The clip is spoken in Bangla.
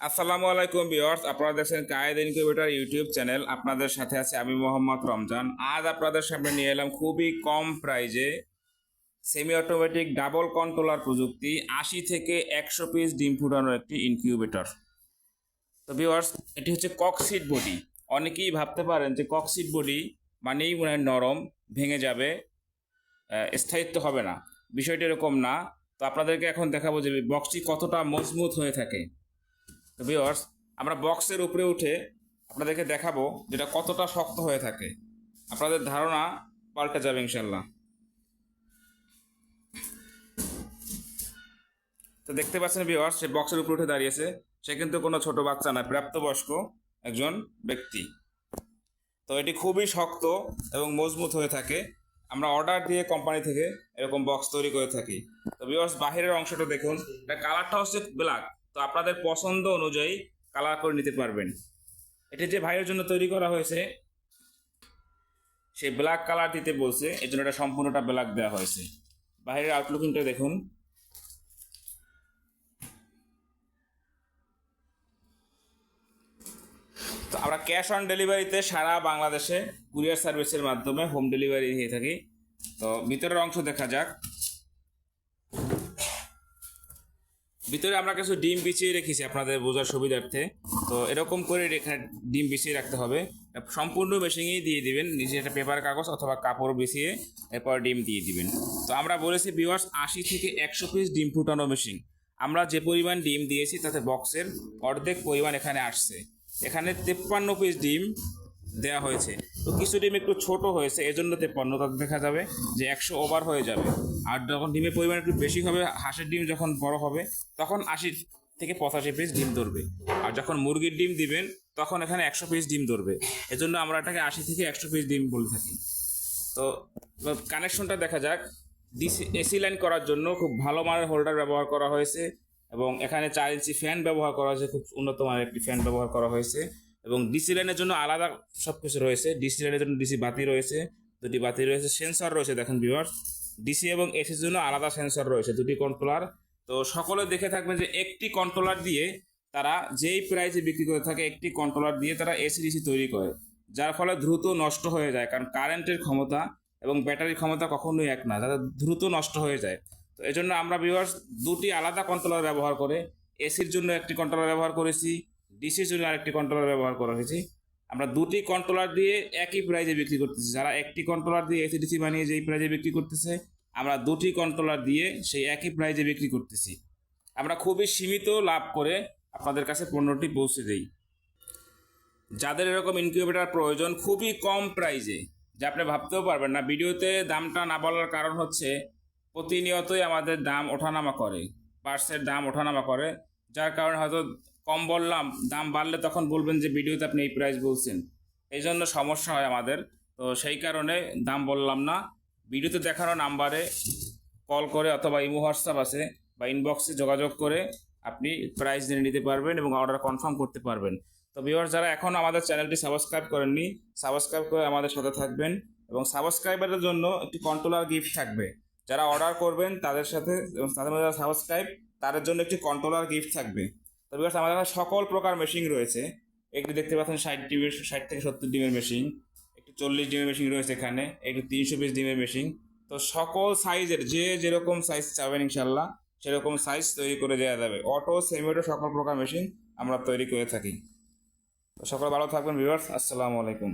আসসালামু আলাইকুম ভিউয়ার্স, আপনারা দেখছেন কায়েদ ইনকিউবেটর ইউটিউব চ্যানেল। আপনাদের সাথে আছে আমি মোহাম্মদ রমজান। আজ আপনাদের সামনে নিয়ে এলাম খুবই কম প্রাইজে সেমি অটোমেটিক ডাবল কন্ট্রোলার প্রযুক্তি, আশি থেকে একশো পিস ডিম ফুটানোর একটি ইনকিউবেটর তো ভিউয়ার্স, এটি হচ্ছে ককসিট বডি অনেকেই ভাবতে পারেন যে ককসিট বডি মানেই মনে হয় নরম, ভেঙে যাবে স্থায়িত্ব হবে না। বিষয়টি এরকম না। তো আপনাদেরকে এখন দেখাবো যে বক্সটি কতটা মজবুত হয়ে থাকে। তো ভিওর্স আমরা বক্সের উপরে উঠে আপনাদেরকে দেখাবো যেটা কতটা শক্ত হয়ে থাকে। আপনাদের ধারণা পাল্টে যাবে ইনশাল্লাহ তো দেখতে পাচ্ছেন ভিওর্স সে বক্সের উপরে উঠে দাঁড়িয়েছে। সে কিন্তু কোনো ছোট বাচ্চা নয়, প্রাপ্তবয়স্ক একজন ব্যক্তি। তো এটি খুবই শক্ত এবং মজবুত হয়ে থাকে। আমরা অর্ডার দিয়ে কোম্পানি থেকে এরকম বক্স তৈরি করে থাকি। তো ভিউয়ার্স বাহিরের অংশটা দেখুন। এটা কালারটা হচ্ছে ব্ল্যাক তো আপনাদের পছন্দ অনুযায়ী কালার করে নিতে পারবেন। এটি যে ভাইয়ের জন্য তৈরি করা হয়েছে, সে ব্ল্যাক কালার দিতে বলছে এই জন্য এটা সম্পূর্ণটা ব্ল্যাক দেওয়া হয়েছে। বাইরের আউটলুকিংটা দেখুন। তো আমরা ক্যাশ অন ডেলিভারিতে সারা বাংলাদেশে কুরিয়ার সার্ভিসের মাধ্যমে হোম ডেলিভারি দিয়ে থাকি। তো ভিতরের অংশ দেখা যাক। ভিতরে আমরা কিছু ডিম বিছিয়ে রেখেছি আপনাদের বোঝার সুবিধার্থে। তো এরকম করে এখানে ডিম বিছিয়ে রাখতে হবে। সম্পূর্ণ মেশিনেই দিয়ে দিবেন নিচে একটা পেপার কাগজ অথবা কাপড় বিছিয়ে এরপর ডিম দিয়ে দিবেন। তো আমরা বলেছি ভিউয়ার্স আশি থেকে একশো পিস ডিম ফুটানো মেশিন আমরা যে পরিমাণ ডিম দিয়েছি তাতে বক্সের অর্ধেক পরিমাণ এখানে আসছে। এখানে তেপ্পান্ন পিস ডিম দেওয়া হয়েছে। তো কিছু ডিম একটু ছোট হয়েছে, এজন্য তেপ্পান্ন, তাতে দেখা যাবে যে একশো ওভার হয়ে যাবে। আর যখন ডিমের পরিমাণ একটু বেশি হবে, হাঁসের ডিম যখন বড় হবে, তখন আশি থেকে পঁচাশি পিস ডিম ধরবে। আর যখন মুরগির ডিম দিবেন, তখন এখানে একশো পিস ডিম ধরবে। এজন্য আমরা এটাকে আশি থেকে একশো পিস ডিম বলে থাকি। তো কানেকশনটা দেখা যাক। ডিসি এসি লাইন করার জন্য খুব ভালো মানের হোল্ডার ব্যবহার করা হয়েছে এবং এখানে চার ইঞ্চি ফ্যান ব্যবহার করা হয়েছে, খুব উন্নত মানের একটি ফ্যান ব্যবহার করা হয়েছে। এবং ডিসি লাইনের জন্য আলাদা সব কিছু রয়েছে ডিসি লাইনের জন্য ডিসি বাতি রয়েছে, দুটি বাতি রয়েছে সেন্সর রয়েছে, দেখেন ভিউয়ার্স ডিসি এবং এসির জন্য আলাদা সেন্সর রয়েছে, দুটি কন্ট্রোলার তো সকলে দেখে থাকবেন যে একটি কন্ট্রোলার দিয়ে তারা যেই প্রাইসে বিক্রি করে থাকে, একটি কন্ট্রোলার দিয়ে তারা এসি ডিসি তৈরি করে, যার ফলে দ্রুত নষ্ট হয়ে যায়, কারণ কারেন্টের ক্ষমতা এবং ব্যাটারির ক্ষমতা কখনোই এক না তাদের দ্রুত নষ্ট হয়ে যায়। তো এই জন্য আমরা ভিউয়ার্স দুটি আলাদা কন্ট্রোলার ব্যবহার করে এসির জন্য একটি কন্ট্রোলার ব্যবহার করেছি ডিসির জন্য আরেকটি কন্ট্রোলার ব্যবহার করা হয়েছে আমরা দুটি কন্ট্রোলার দিয়ে একই প্রাইজে বিক্রি করতেছি। যারা একটি কন্ট্রোলার দিয়ে এসি ডিসি বানিয়ে যেই প্রাইজে বিক্রি করতেছে, আমরা দুটি কন্ট্রোলার দিয়ে সেই একই প্রাইজে বিক্রি করতেছি। আমরা খুবই সীমিত লাভ করে আপনাদের কাছে পণ্যটি পৌঁছে দিই। যাদের এরকম ইনকিউবেটার প্রয়োজন খুবই কম প্রাইজে যা আপনি ভাবতেও পারবেন না। ভিডিওতে দামটা না বলার কারণ হচ্ছে, প্রতিনিয়তই আমাদের দাম ওঠানামা করে পার্সের দাম ওঠানামা করে। যার কারণে হয়তো কম বললাম, দাম বাড়লে তখন বলবেন যে ভিডিওতে আপনি এই প্রাইস বলছেন। এই জন্য সমস্যা হয় আমাদের। তো সেই কারণে দাম বললাম না। ভিডিওতে দেখানো নাম্বারে কল করে অথবা ইমো হোয়াটসঅ্যাপ আছে বা ইনবক্সে যোগাযোগ করে আপনি প্রাইস জেনে নিতে পারবেন এবং অর্ডার কনফার্ম করতে পারবেন। তো ভিউয়ার যারা এখন আমাদের চ্যানেলটি সাবস্ক্রাইব করেননি সাবস্ক্রাইব করে আমাদের সাথে থাকবেন এবং সাবস্ক্রাইবারের জন্য একটি কন্ট্রোলার গিফট থাকবে। যারা অর্ডার করবেন তাদের সাথে এবং তাদের মধ্যে যারা সাবস্ক্রাইব তাদের জন্য একটি কন্ট্রোলার গিফট থাকবে। তো ভিউয়ার্স আমাদের কাছে সকল প্রকার মেশিন রয়েছে। একটু দেখতে পাচ্ছেন ষাট ডিমের, ষাট থেকে সত্তর ডিমের মেশিন একটু চল্লিশ ডিমের মেশিন রয়েছে এখানে, একটু তিনশো পিস ডিমের মেশিন তো সকল সাইজের যে যেরকম সাইজ চাবেন ইনশাল্লাহ সেরকম সাইজ তৈরি করে দেওয়া যাবে। অটো সেমি অটো সকল প্রকার মেশিন আমরা তৈরি করে থাকি। তো সকলে ভালো থাকবেন ভিউয়ার্স আসসালামু আলাইকুম।